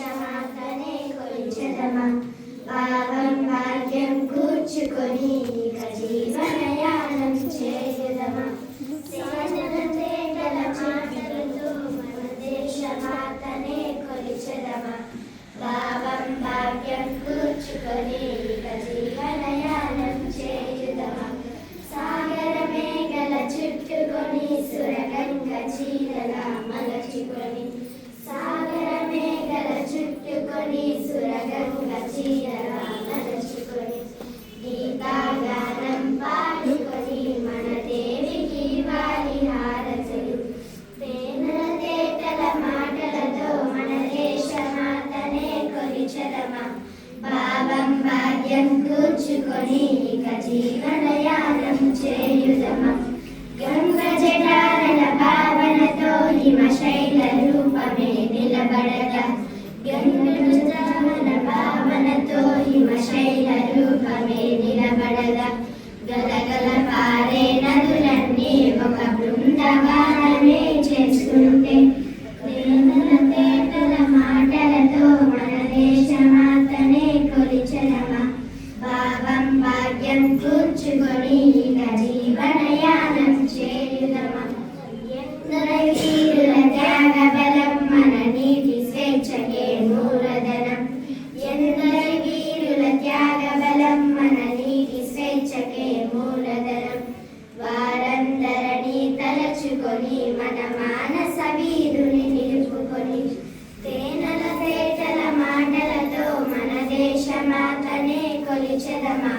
దేశమాతనే కొలిచెదమా భావం భాగ్యం కూర్చుకొని ఇక జీవనయానం చేయుదమా మాటలతో మన కొలిచెదమా? భాగ్యం కూర్చుకొని పాపం భాగ్యం కూర్చుకొని ఇక జీవనయానం చేయుదమ? గంగ జటాల భావనతో హిమ శైల రూపమే నిలబడగా గంగజటాల భావనతో హిమ శైల రూపమే నిలబడగా గలగల పారే నదులన్నీ ఒక గుర్చుకొని జీవనయానం చేయుదమా వీరుల త్యాగ మన నీతి స్వేచ్ఛకే మూలధనం ఎందరి వీరుల త్యాగ మన నీతి స్వేచ్ఛకే మూలధనం వారందరని తలచుకొని మన మానస వీరుని నిలుపుకొని తేనెల పేటల మన దేశమాతనే కొలిచెదమా?